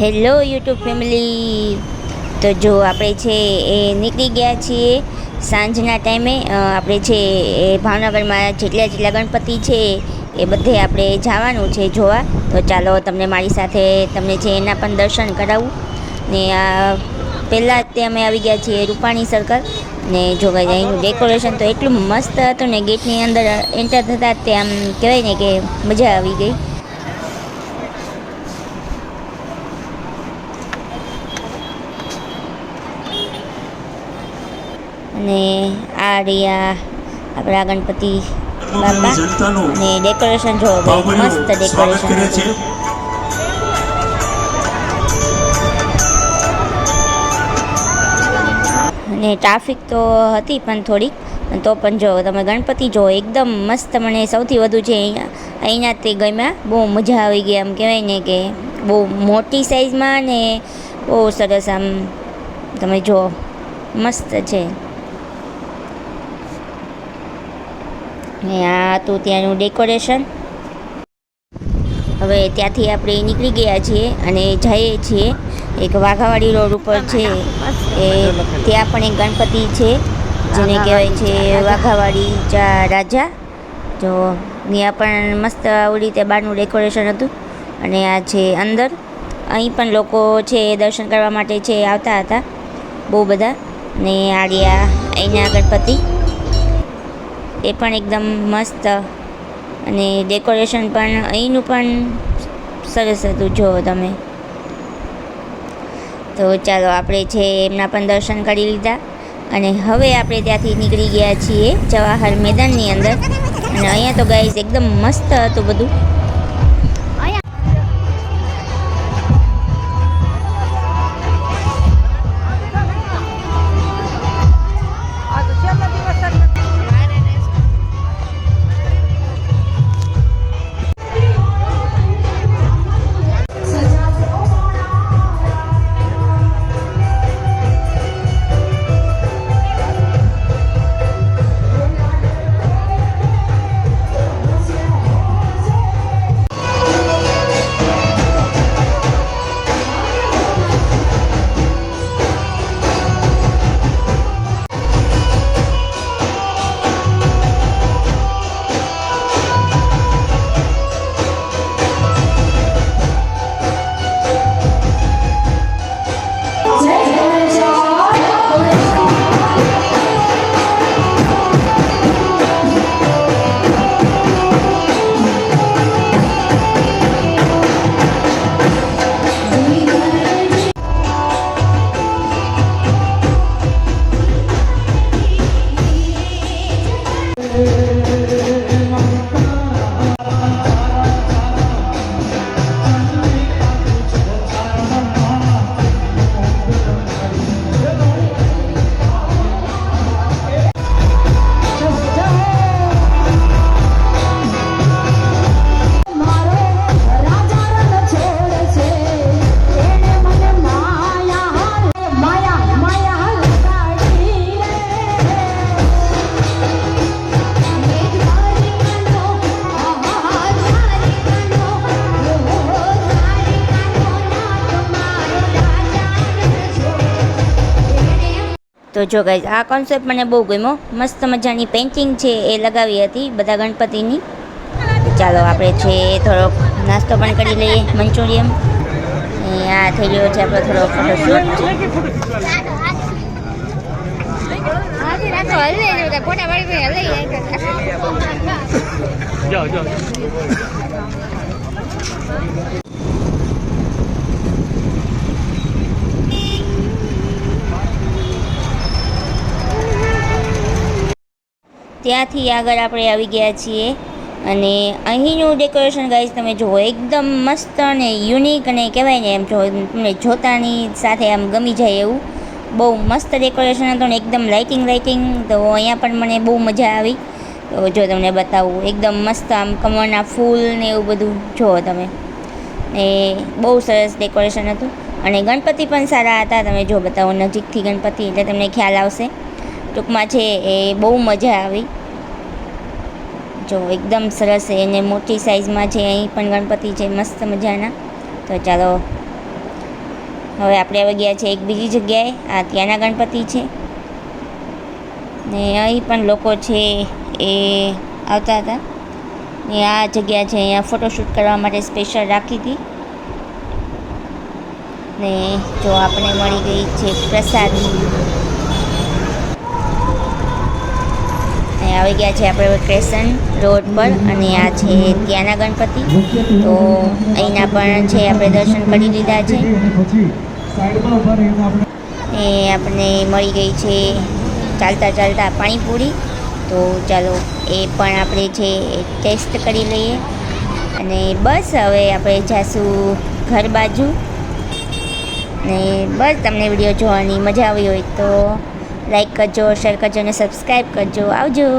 Hello YouTube family. તો જો આપણે છે એ નીકળી ગયા છીએ સાંજના ટાઈમે. આપણે છે એ ભાવનગરમાં જેટલા જેટલા ગણપતિ છે એ બધે આપણે જવાનું છે જોવા. તો ચાલો તમને મારી સાથે તમને છે એના પણ દર્શન કરાવું. ને આ પહેલાં જ તે અમે આવી ગયા છીએ રૂપાણી સર્કલ ને જો અહીંનું ડેકોરેશન તો એટલું મસ્ત હતું ને, ગેટની અંદર એન્ટર થતાં તે આમ કહેવાય ને કે મજા આવી ગઈ. અને આ રહ્યા આપણા ગણપતિ બાપા. ને ડેકોરેશન જો મસ્ત ડેકોરેશન છે. અને ટ્રાફિક તો હતી પણ થોડીક તો પણ જો તમે ગણપતિ જો એકદમ મસ્ત મને સૌથી વધુ છે અહીંયા અહીંયા તે ગમ્યા બહુ મજા આવી ગઈ આમ કહેવાય ને કે બહુ મોટી સાઇઝમાં ને બહુ સરસ આમ તમે જુઓ મસ્ત છે. ને આ હતું ત્યાંનું ડેકોરેશન. હવે ત્યાંથી આપણે નીકળી ગયા છીએ અને જઈએ છીએ એક વાઘાવાડી રોડ ઉપર છે. એ ત્યાં પણ એક ગણપતિ છે જેને કહેવાય છે વાઘાવાડી ચા રાજા. જો ત્યાં પણ મસ્ત આવી રીતે બહારનું ડેકોરેશન હતું. અને આ છે અંદર. અહીં પણ લોકો છે દર્શન કરવા માટે છે આવતા હતા બહુ બધા. ને આડિયા અહીંના ગણપતિ. એ પણ એકદમ મસ્ત. અને ડેકોરેશન પણ અહીંનું પણ સરસ હતું, જુઓ તમે. તો ચાલો, આપણે છે એમના પણ દર્શન કરી લીધા. અને હવે આપણે ત્યાંથી નીકળી ગયા છીએ જવાહર મેદાનની અંદર. અને અહીંયા તો ગાઈઝ એકદમ મસ્ત હતું બધું. તો જો ગાઈઝ આ કોન્સેપ્ટ મને બહુ ગમ્યો. મસ્ત મજાની પેઇન્ટિંગ છે એ લગાવી હતી બધા ગણપતિની. ચાલો આપણે છે થોડોક નાસ્તો પણ કરી લઈએ મંચુરિયમ ને આ થઈ ગયો છે આપણો થોડો ફોટોશૂટ ત્યાંથી આગળ આપણે આવી ગયા છીએ. અને અહીંનું ડેકોરેશન ગાઈઝ તમે જુઓ, એકદમ મસ્ત અને યુનિક અને કહેવાય ને એમ જો, તમને જોતાની સાથે આમ ગમી જાય એવું. બહુ મસ્ત ડેકોરેશન હતું ને એકદમ લાઇટિંગ લાઇટિંગ તો અહીંયા પણ મને બહુ મજા આવી. તો જો તમને બતાવું, એકદમ મસ્ત આમ કમળના ફૂલ ને એવું બધું જુઓ તમે. ને બહુ સરસ ડેકોરેશન હતું. અને ગણપતિ પણ સારા હતા, તમે જો બતાવો, નજીકથી ગણપતિ, એટલે તમને ખ્યાલ આવશે. ટૂંકમાં છે એ બહુ મજા આવી. જો એકદમ સરસ એને મોટી સાઇઝમાં છે, અહીં પણ ગણપતિ છે, મસ્ત મજાના. તો ચાલો, હવે આપણે આવી ગયા છે એક બીજી જગ્યાએ, આ ત્યાંના ગણપતિ છે. ને અહીં પણ લોકો છે એ આવતા હતા. ને આ જગ્યા છે અહીંયા ફોટોશૂટ કરવા માટે સ્પેશિયલ રાખી હતી. ને જો આપણે મળી ગઈ છે પ્રસાદી. આવી ગયા છે આપણે ક્રેશન રોડ પર અને આ છે ત્યાંના ગણપતિ. તો અહીંના પણ છે, આપણે દર્શન કરી લીધા છે. એ આપણે મળી ગઈ છે ચાલતા ચાલતા પાણીપુરી. તો ચાલો એ પણ આપણે છે ટેસ્ટ કરી લઈએ. અને બસ હવે આપણે જાશું ઘર બાજુ. ને બસ તમને વીડિયો જોવાની મજા આવી હોય તો લાઈક કરજો શેર કરજો અને સબસ્ક્રાઈબ કરજો. આવજો.